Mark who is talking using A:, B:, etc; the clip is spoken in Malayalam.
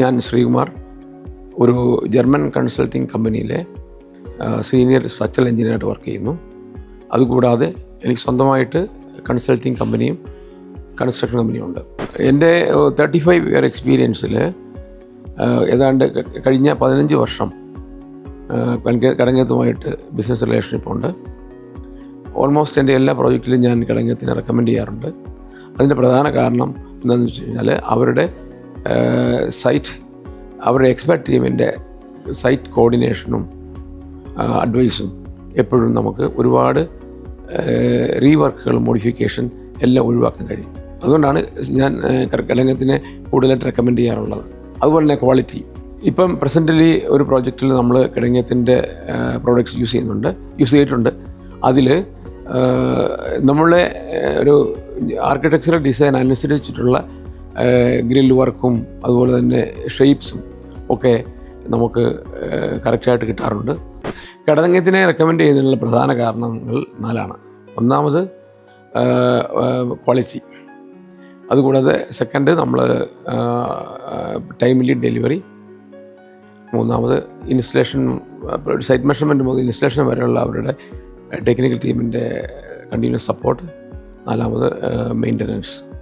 A: ഞാൻ ശ്രീകുമാർ ഒരു ജർമ്മൻ കൺസൾട്ടിംഗ് കമ്പനിയിലെ സീനിയർ സ്ട്രക്ചറൽ എഞ്ചിനീയറായിട്ട് വർക്ക് ചെയ്യുന്നു. അതുകൂടാതെ എനിക്ക് സ്വന്തമായിട്ട് കൺസൾട്ടിംഗ് കമ്പനിയും കൺസ്ട്രക്ഷൻ കമ്പനിയും ഉണ്ട്. എന്റെ തേർട്ടി ഫൈവ് ഇയർ എക്സ്പീരിയൻസിൽ ഏതാണ്ട് കഴിഞ്ഞ പതിനഞ്ച് വർഷം കടങ്ങത്തുമായിട്ട് ബിസിനസ് റിലേഷൻഷിപ്പ് ഉണ്ട്. ഓൾമോസ്റ്റ് എന്റെ എല്ലാ പ്രോജക്റ്റിലും ഞാൻ കടങ്ങത്തിന് റെക്കമെൻഡ് ചെയ്യാറുണ്ട്. അതിന്റെ പ്രധാന കാരണം എന്താണെന്ന് വെച്ച് കഴിഞ്ഞാൽ അവരുടെ സൈറ്റ് അവരുടെ എക്സ്പെർട്ട് ടീമിന്റെ സൈറ്റ് കോർഡിനേഷനും അഡ്വൈസും എപ്പോഴും നമുക്ക് ഒരുപാട് റീവർക്കുകൾ മോഡിഫിക്കേഷൻ എല്ലാം ഒഴിവാക്കാൻ കഴിയും. അതുകൊണ്ടാണ് ഞാൻ കിടങ്ങത്തിനെ കൂടുതലായിട്ട് റെക്കമെൻഡ് ചെയ്യാറുള്ളത്. അതുപോലെ തന്നെ ക്വാളിറ്റി ഇപ്പം പ്രസന്റലി ഒരു പ്രോജക്റ്റിൽ നമ്മൾ കിടങ്ങത്തിന്റെ പ്രോഡക്റ്റ്സ് യൂസ് ചെയ്യുന്നുണ്ട് യൂസ് ചെയ്തിട്ടുണ്ട്. അതിൽ നമ്മളെ ഒരു ആർക്കിടെക്ചറൽ ഡിസൈൻ അനുസരിച്ചിട്ടുള്ള ഗ്രിൽ വർക്കും അതുപോലെ തന്നെ ഷെയ്പ്സും ഒക്കെ നമുക്ക് കറക്റ്റായിട്ട് കിട്ടാറുണ്ട്. കിടങ്ങത്തിനെ റെക്കമെൻഡ് ചെയ്യുന്നതിനുള്ള പ്രധാന കാരണങ്ങൾ നാലാണ്. ഒന്നാമത് ക്വാളിറ്റി അതുകൂടാതെ സെക്കൻഡ് നമ്മൾ ടൈംലി ഡെലിവറി മൂന്നാമത് ഇൻസ്റ്റലേഷൻ സൈറ്റ് മെഷർമെന്റ് മുതൽ ഇൻസ്റ്റലേഷൻ വരെയുള്ള അവരുടെ ടെക്നിക്കൽ ടീമിന്റെ കണ്ടിന്യൂസ് സപ്പോർട്ട് നാലാമത് മെയിന്റനൻസ്